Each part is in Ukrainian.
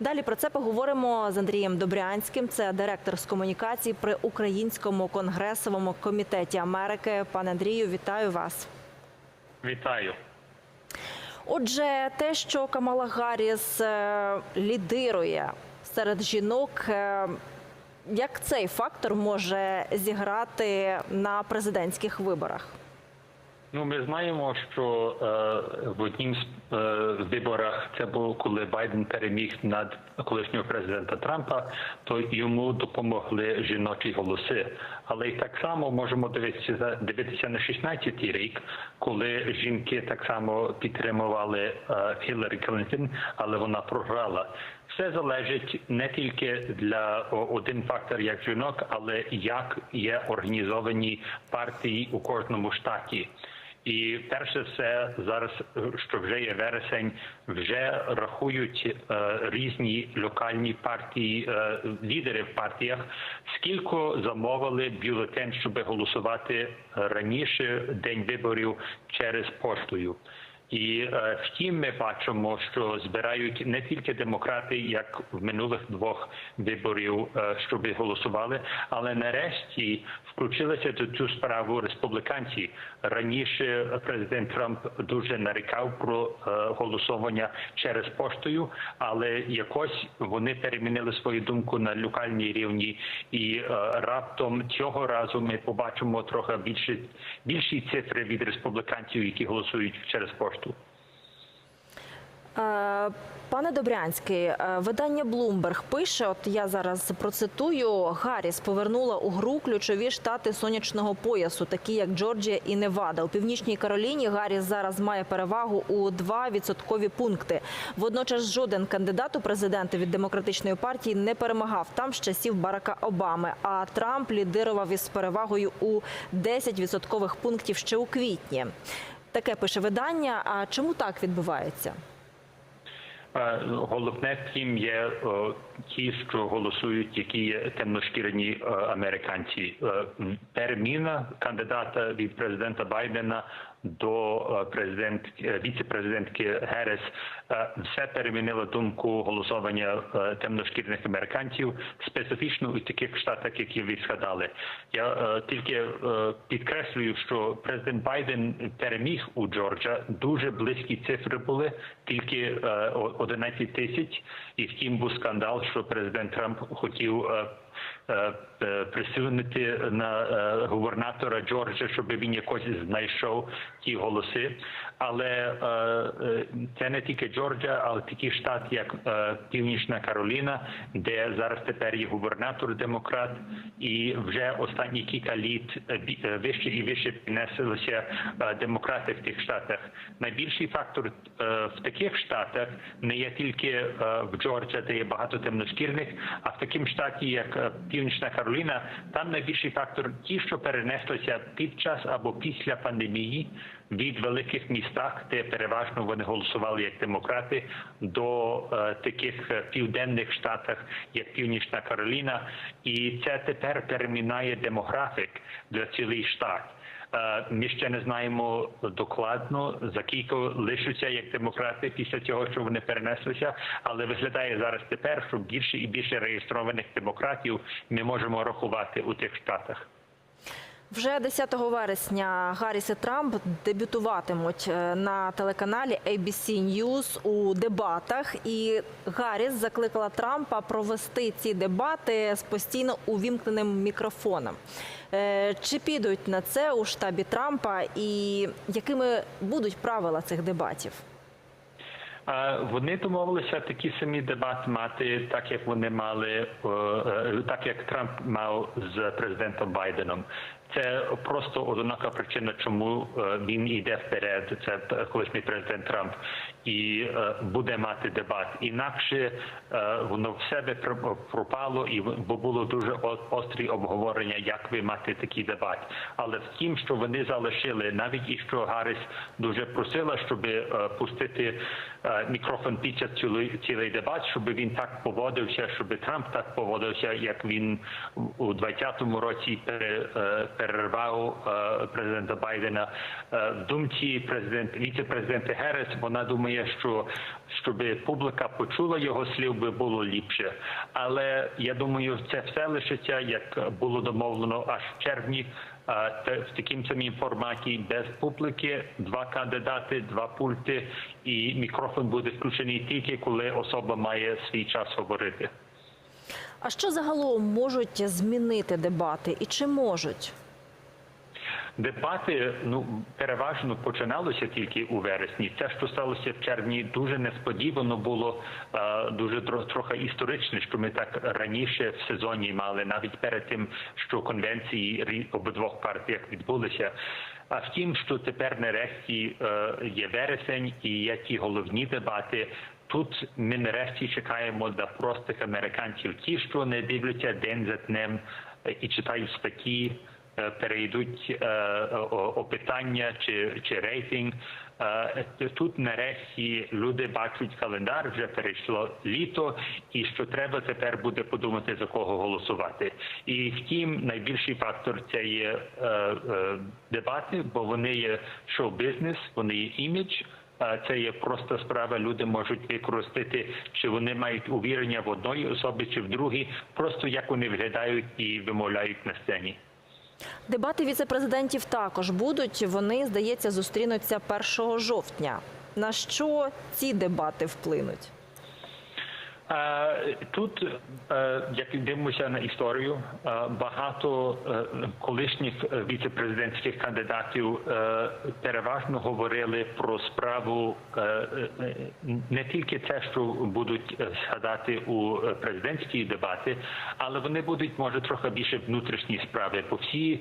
Далі про це поговоримо з Андрієм Добрянським. Це директор з комунікацій при Українському конгресовому комітеті Америки. Пане Андрію, вітаю вас. Вітаю. Отже, те, що Камала Гарріс е, лідирує серед жінок, е, як цей фактор може зіграти на президентських виборах? Ну, ми знаємо, що е, в однім з е, виборах це було коли Байден переміг над колишнього президента Трампа, то йому допомогли жіночі голоси. Але й так само можемо дивитися дивитися на 16-й рік, коли жінки так само підтримували е, Хіларі Клінтон, але вона програла. Все залежить не тільки для один фактор як жінок, але як є організовані партії у кожному штаті. І перше все зараз, що вже є вересень, вже рахують е, різні локальні партії, е, лідери в партіях, скільки замовили бюлетень, щоб голосувати раніше день виборів через поштою. І е, втім, ми бачимо, що збирають не тільки демократи, як в минулих двох виборів, е, щоб голосували, але нарешті включилися до цю справу республіканці. Раніше президент Трамп дуже нарікав про е, голосування через поштою, але якось вони перемінили свою думку на локальній рівні, і раптом цього разу ми побачимо трохи більше більші цифри від республіканців, які голосують через пошту. Е, Пане Добрянський, е, видання Bloomberg пише: от я зараз процитую: Гарріс повернула у гру ключові штати сонячного поясу, такі як Джорджія і Невада. У північній Кароліні Гарріс зараз має перевагу у 2 відсоткові пункти. Водночас жоден кандидат у президенти від демократичної партії не перемагав там з часів Барака Обами. А Трамп лідирував із перевагою у 10 відсоткових пунктів ще у квітні. Таке пише видання. А чому так відбувається? Е, Головне втім є о, ті, що голосують, які є темношкірені е, американці. Терміна кандидата від президента Байдена до е, президент е, віце-президентки Герес е, все перемінило думку голосування темношкірних американців, специфічно у таких штатах, які ви згадали. Я тільки підкреслюю, що президент Байден переміг у Джорджа. Дуже близькі цифри були, тільки е, 11 тисяч. І втім був скандал, що президент Трамп хотів. Е, е, Присунути на е, губернатора Джорджа, щоб він якось знайшов ті голоси. Але е, е, це не тільки Джорджа, але такий штат, як е, Північна Кароліна, де зараз тепер є губернатор демократ, і вже останні кілька літ вище і вище піднеслися демократи в тих штатах. Найбільший фактор в таких штатах не є тільки в Джорджа, де є багато темношкірних, а в такому штаті, як Північна Кароліна, там найбільший фактор ті, що перенеслися під час або після пандемії від великих містах, де переважно вони голосували як демократи, до таких південних штатах, як Північна Кароліна, і це тепер перемінає демографік для цілий штат. Ми ще не знаємо докладно за кілька лишаться як демократи після цього, що вони перенеслися, але виглядає зараз тепер, що більше і більше реєстрованих демократів ми можемо рахувати у тих штатах. Вже 10 вересня Гарріс і Трамп дебютуватимуть е, на телеканалі ABC News у дебатах. І Гарріс закликала Трампа провести ці дебати з постійно увімкненим мікрофоном. Е, Чи підуть на це у штабі Трампа, і якими будуть правила цих дебатів? А Вони домовилися такі самі дебати мати, так як вони мали, е, так як Трамп мав з президентом Байденом. Це просто однака причина, чому е, він йде вперед. Це колишній президент Трамп і е, буде мати дебат. Інакше е, воно в себе про- пропало, і бо було дуже острі обговорення, як ви мати такий дебат. Але втім, що вони залишили, навіть і що Гарріс дуже просила, щоб е, пустити мікрофон під час цілий, дебат, щоб він так поводився, щоб Трамп так поводився, як він у 20-му році пере- перервав президента Байдена. В думці президент віце-президента Герес вона думає, думає, що щоб публіка почула його слів, би було ліпше. Але я думаю, це все лишиться, як було домовлено аж в червні. В таким самім форматі без публіки, два кандидати, два пульти, і мікрофон буде включений тільки коли особа має свій час говорити. А що загалом можуть змінити дебати і чи можуть? Дебати ну переважно починалося тільки у вересні. Це, що сталося в червні, дуже несподівано було е, дуже тро- трохи історично, що ми так раніше в сезоні мали, навіть перед тим, що конвенції обидвох партіях відбулися. А втім, що тепер нарешті е, є вересень і є ті головні дебати. Тут ми нарешті чекаємо для простих американців, ті, що не дивляться день за днем е, і читають статті перейдуть е, опитання чи, чи рейтинг. Е, Тут нарешті люди бачать календар, вже перейшло літо, і що треба тепер буде подумати за кого голосувати. І втім, найбільший фактор це є е, е, дебати, бо вони є шоу-бізнес, вони є імідж. Е, Це є просто справа. Люди можуть використати, чи вони мають увірення в одної особи, чи в другій, просто як вони виглядають і вимовляють на сцені. Дебати віцепрезидентів також будуть. Вони, здається, зустрінуться 1 жовтня. На що ці дебати вплинуть? Тут, е, як дивимося на історію, е, багато е, колишніх віцепрезидентських кандидатів переважно говорили про справу не тільки те, що будуть згадати у президентські дебати, але вони будуть може трохи більше внутрішні справи. Бо всі,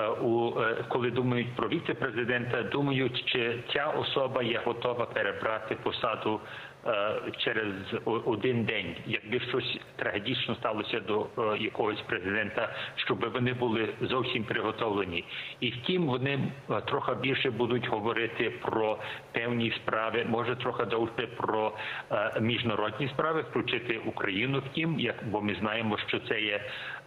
у е, коли думають про віцепрезидента, думають, чи ця особа є готова перебрати посаду е, через один день, якби щось трагедично сталося до е, якогось президента, щоб вони були зовсім приготовлені. І втім, вони е, трохи більше будуть говорити про певні справи, може трохи довше про е, міжнародні справи, включити Україну. Втім, як бо ми знаємо, що це є е, е,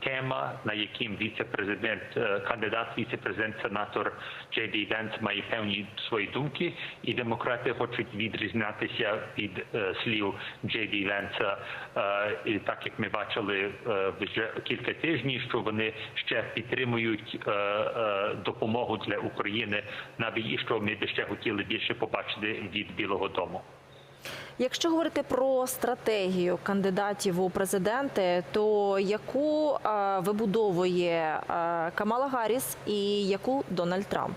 тема, на яким віце-президент, е, кандидат віце-президент, сенатор Джей Ді має певні свої думки, і демократи хочуть відрізнятися від е, слів Джей Ді е, і так як ми бачили е, вже кілька тижнів, що вони ще підтримують е, е, допомогу для України, навіть і що ми би ще хотіли більше побачити від Білого Дому. Якщо говорити про стратегію кандидатів у президенти, то яку е, вибудовує е, Камала Гарріс і яку Дональд Трамп?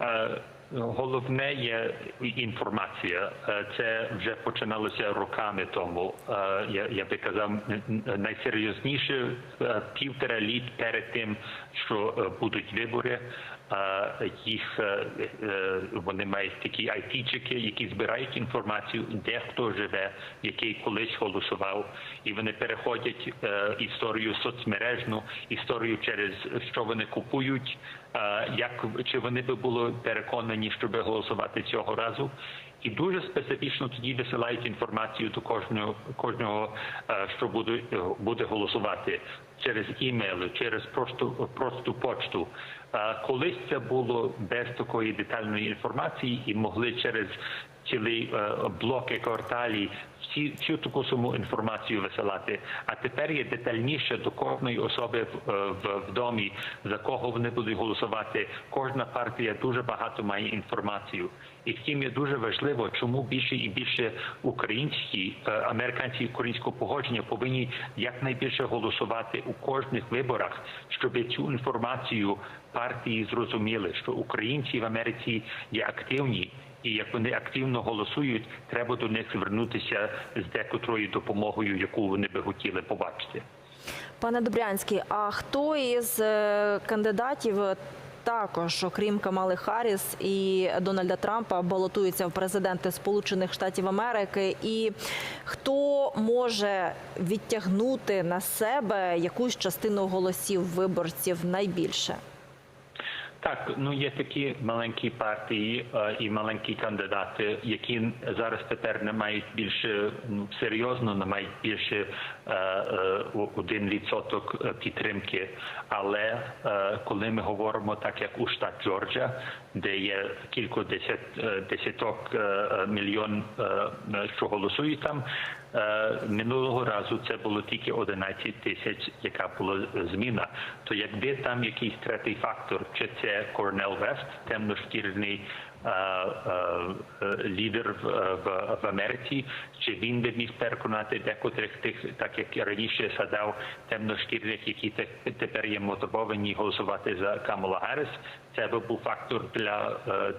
Е, Головне є інформація. Це вже починалося роками тому. Я, я би казав, найсерйозніше півтора літ перед тим, що будуть вибори. Їх е, е, вони мають такі айтічики, які збирають інформацію, де хто живе, який колись голосував, і вони переходять е, історію соцмережну, історію через що вони купують. Як чи вони би були переконані, щоб голосувати цього разу, і дуже специфічно тоді висилають інформацію до кожного кожного, що буде буде голосувати через імейли, через просту просту почту. Колись це було без такої детальної інформації, і могли через цілий е, блоки кварталі всі всю таку саму інформацію висилати. А тепер є детальніше до кожної особи в, е, в, в домі, за кого вони будуть голосувати. Кожна партія дуже багато має інформацію. І втім є дуже важливо, чому більше і більше українські е, американці українського погодження повинні якнайбільше голосувати у кожних виборах, щоб цю інформацію партії зрозуміли, що українці в Америці є активні. І як вони активно голосують, треба до них звернутися з декотрою допомогою, яку вони би хотіли побачити. Пане Добрянський, а хто із е, кандидатів також, окрім Камали Харріс і Дональда Трампа, балотується в президенти Сполучених Штатів Америки? І хто може відтягнути на себе якусь частину голосів виборців найбільше? Так, ну є такі маленькі партії е, і маленькі кандидати, які зараз тепер не мають більше ну, серйозно, не мають більше е, е, один відсоток підтримки. Але коли ми говоримо так, як у штат Джорджія, де є кілька десят, десяток мільйон, що голосують там. Е, Минулого разу це було тільки 11 тисяч, яка була зміна. То якби там якийсь третій фактор, чи це Корнел Вест, темношкірний е, е, лідер в, Америці, чи він би міг переконати декотрих тих, так як раніше садав темношкірних, які те- тепер є мотивовані голосувати за Камала Гарріс, це би був фактор для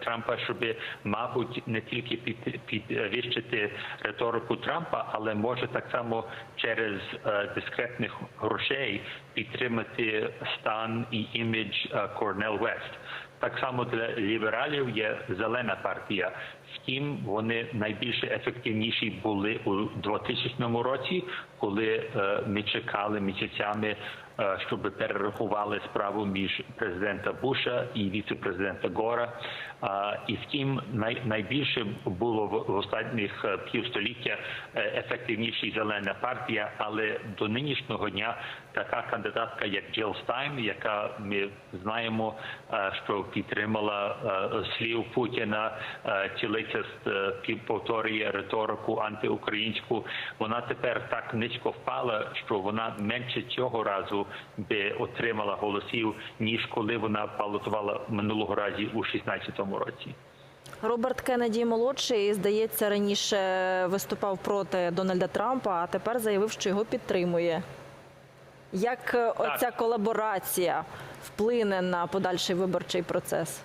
Трампа, щоб, мабуть, не тільки під, підвищити риторику Трампа, але може так само через е, дискретних грошей підтримати стан і імідж е, Корнел Вест. Так само для лібералів є зелена партія. Втім, вони найбільше ефективніші були у 2000 році, коли е, ми чекали місяцями, щоб перерахували справу між президента Буша і віце-президента Гора. І втім, най, найбільше було в, останніх е, півстоліття е, ефективніша зелена партія, але до нинішнього дня така кандидатка, як Джил Стайн, яка ми знаємо, е, що підтримала слів Путіна, цілицяст е, повторює риторику антиукраїнську. Вона тепер так низько впала, що вона менше цього разу би отримала голосів, ніж коли вона балотувала минулого разу у 16-му році. Роберт Кеннеді молодший, здається, раніше виступав проти Дональда Трампа, а тепер заявив, що його підтримує. Як так. оця колаборація вплине на подальший виборчий процес?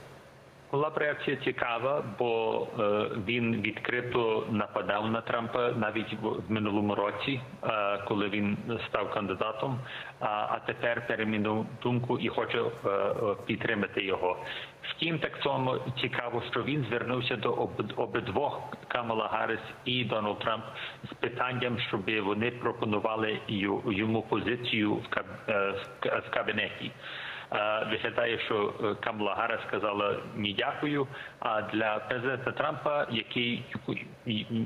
Колаборація цікава, бо е, він відкрито нападав на Трампа навіть в минулому році, е, коли він став кандидатом. А, тепер перемінив думку і хоче е, підтримати його. Втім, так само цікаво, що він звернувся до об- обидвох Камала Гарріс і Дональд Трамп з питанням, щоб вони пропонували йому позицію в кабінеті. Виглядає, що е, Камала Гарріс сказала ні дякую. А для президента Трампа, який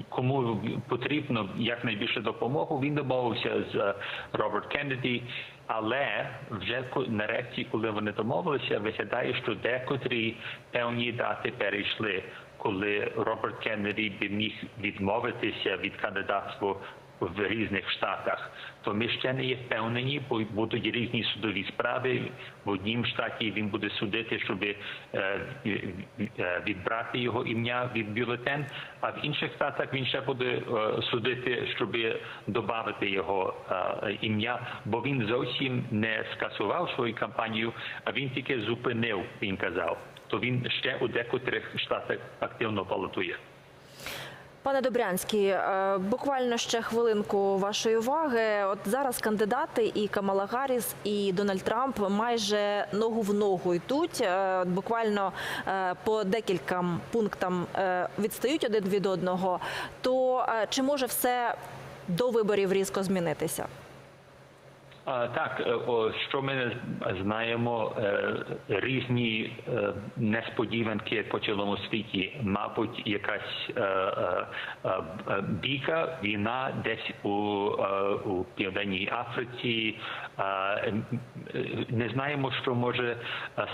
кому потрібно якнайбільше допомогу, він домовився з е, Роберт Кеннеді. Але вже нарешті, коли вони домовилися, виглядає, що декотрі певні дати перейшли, коли Роберт Кеннеді би міг відмовитися від кандидатства в різних штатах, то ми ще не є впевнені, бо будуть різні судові справи. В однім штаті він буде судити, щоб е, е, відбрати його ім'я від бюлетен, а в інших штатах він ще буде е, судити, щоб додати його ім'я, бо він зовсім не скасував свою кампанію, а він тільки зупинив, він казав. То він ще у декотрих штатах активно балотує. Пане Добрянський, е, буквально ще хвилинку вашої уваги. От зараз кандидати і Камала Гарріс, і Дональд Трамп майже ногу в ногу йдуть. Е, Буквально е, по декільком пунктам відстають один від одного. То чи може все до виборів різко змінитися? Так, е, що ми знаємо, е, різні е, несподіванки по цілому світі, мабуть, якась бійка, війна десь у, у південній Африці. Не знаємо, що може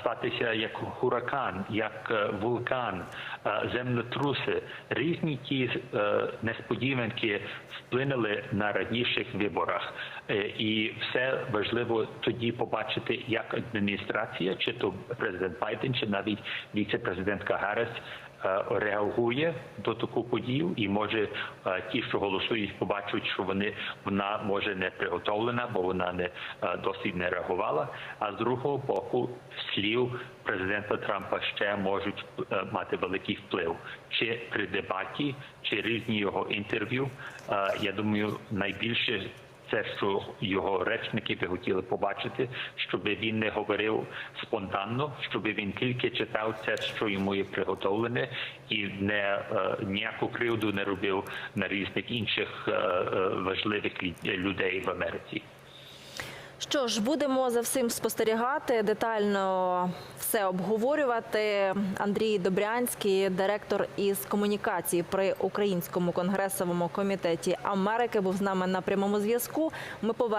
статися як хуракан, як вулкан, землетруси. Різні ті несподіванки вплинули на раніших виборах. Е, І все важливо тоді побачити, як адміністрація, чи то президент Байден, чи навіть віце-президентка Гарріс е, реагує до таку подію, і може е, ті, що голосують, побачать, що вони вона може не приготовлена, бо вона не досить не реагувала. А з другого боку, слів президента Трампа ще можуть мати великий вплив, чи при дебаті, чи різні його інтерв'ю. Я думаю, найбільше це, що його речники би хотіли побачити, щоб він не говорив спонтанно, щоб він тільки читав це, що йому є приготовлене, і не е, ніяку кривду не робив на різних інших е, е, важливих людей в Америці. Що ж, будемо за всім спостерігати, детально все обговорювати. Андрій Добрянський, директор із комунікації при Українському конгресовому комітеті Америки, був з нами на прямому зв'язку. Ми повернемо.